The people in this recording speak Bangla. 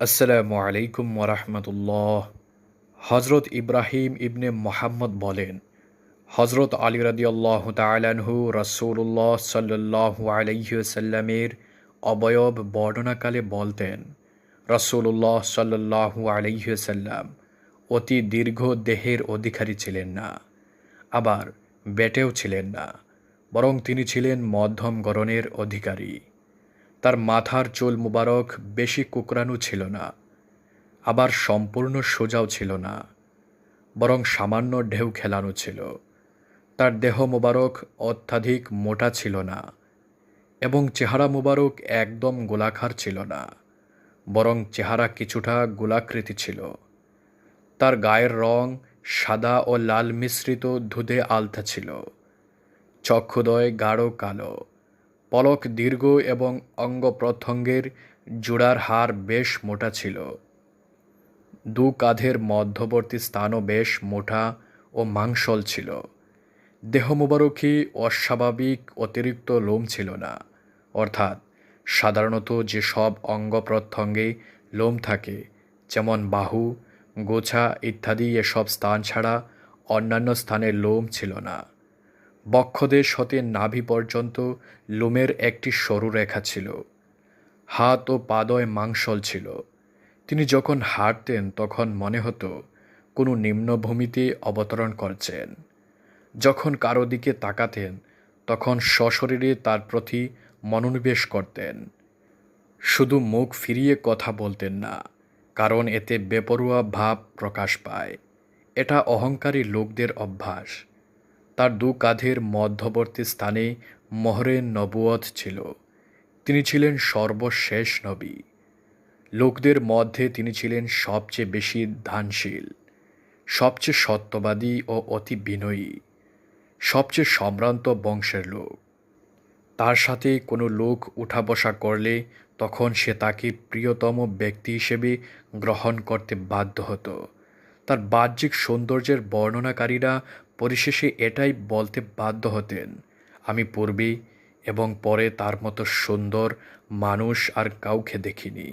আসসালামু আলাইকুম ওরহমতুল্লাহ হজরত ইব্রাহিম ইবনে মোহাম্মদ বলেন হজরত আলী রাদিয়াল্লাহ তালানহু রসুল্লাহ সাল্লাহ আলাইসাল্লামের অবয়ব বর্ণনাকালে বলতেন রসুল্লাহ সাল্লাহ আলাইসাল্লাম অতি দীর্ঘ দেহের অধিকারী ছিলেন না, আবার বেটেও ছিলেন না, বরং তিনি ছিলেন মধ্যম গরনের অধিকারী। তার মাথার চুল মুবারক বেশি কুকরানো ছিল না, আবার সম্পূর্ণ সোজাও ছিল না, বরং সামান্য ঢেউ খেলানো ছিল। তার দেহ মুবারক অত্যাধিক মোটা ছিল না এবং চেহারা মুবারক একদম গোলাকার ছিল না, বরং চেহারা কিছুটা গোলাকৃতি ছিল। তার গায়ের রং সাদা ও লাল মিশ্রিত ধুধে আলতা ছিল, চক্ষুদয় গাঢ় কালো। পলক দীর্ঘ এবং অঙ্গ প্রত্যঙ্গের জোড়ার হার বেশ মোটা ছিল। দু কাঁধের মধ্যবর্তী স্থানও বেশ মোটা ও মাংসল ছিল। দেহ মুবারকী অস্বাভাবিক অতিরিক্ত লোম ছিল না। অর্থাৎ সাধারণত যে সব অঙ্গ প্রত্যঙ্গে লোম থাকে, যেমন বাহু, গোছা ইত্যাদি, এসব স্থান ছাড়া অন্যান্য স্থানে লোম ছিল না। বক্ষদেশ হতে নাভি পর্যন্ত লোমের একটি সরু রেখা ছিল। হাত ও পাদয় মাংসল ছিল। তিনি যখন হাঁটতেন, তখন মনে হতো কোনো নিম্নভূমিতে অবতরণ করছেন। যখন কারও দিকে তাকাতেন, তখন সশরীরে তার প্রতি মনোনিবেশ করতেন। শুধু মুখ ফিরিয়ে কথা বলতেন না, কারণ এতে বেপরোয়া ভাব প্রকাশ পায়। এটা অহংকারী লোকদের অভ্যাস। তার দু কাঁধের মধ্যবর্তী স্থানে মহরের নবুয়ত ছিল। তিনি ছিলেন সর্বশেষ নবী। লোকদের মধ্যে তিনি ছিলেন সবচেয়ে বেশি ধানশীল, সবচেয়ে সত্যবাদী ও অতি বিনয়ী, সবচেয়ে সম্ভ্রান্ত বংশের লোক। তার সাথে কোনো লোক উঠা বসা করলে তখন সে তাকে প্রিয়তম ব্যক্তি হিসেবে গ্রহণ করতে বাধ্য হতো। তার বাহ্যিক সৌন্দর্যের বর্ণনাকারীরা পরিশেষে এটাই বলতে বাধ্য হতেন, আমি পূর্বে এবং পরে তার মতো সুন্দর মানুষ আর কাউকে দেখিনি।